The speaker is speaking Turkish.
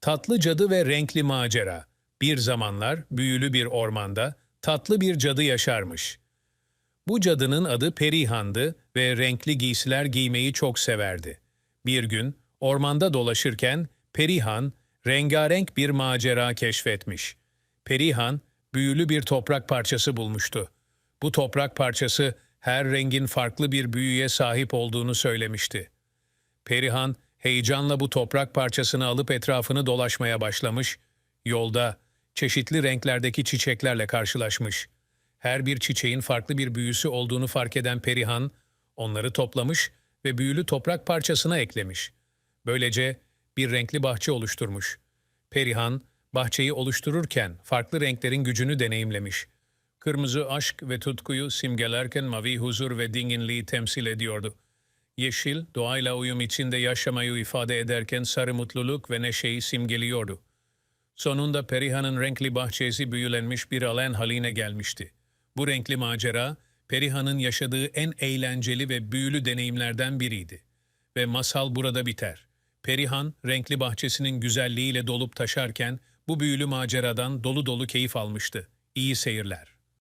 Tatlı cadı ve renkli macera. Bir zamanlar büyülü bir ormanda tatlı bir cadı yaşarmış. Bu cadının adı Perihan'dı ve renkli giysiler giymeyi çok severdi. Bir gün ormanda dolaşırken Perihan rengarenk bir macera keşfetmiş. Perihan büyülü bir toprak parçası bulmuştu. Bu toprak parçası her rengin farklı bir büyüye sahip olduğunu söylemişti. Perihan heyecanla bu toprak parçasını alıp etrafını dolaşmaya başlamış, yolda çeşitli renklerdeki çiçeklerle karşılaşmış. Her bir çiçeğin farklı bir büyüsü olduğunu fark eden Perihan, onları toplamış ve büyülü toprak parçasına eklemiş. Böylece bir renkli bahçe oluşturmuş. Perihan, bahçeyi oluştururken farklı renklerin gücünü deneyimlemiş. Kırmızı aşk ve tutkuyu simgelerken mavi huzur ve dinginliği temsil ediyordu. Yeşil, doğayla uyum içinde yaşamayı ifade ederken sarı mutluluk ve neşeyi simgeliyordu. Sonunda Perihan'ın renkli bahçesi büyülenmiş bir alan haline gelmişti. Bu renkli macera, Perihan'ın yaşadığı en eğlenceli ve büyülü deneyimlerden biriydi. Ve masal burada biter. Perihan, renkli bahçesinin güzelliğiyle dolup taşarken bu büyülü maceradan dolu dolu keyif almıştı. İyi seyirler.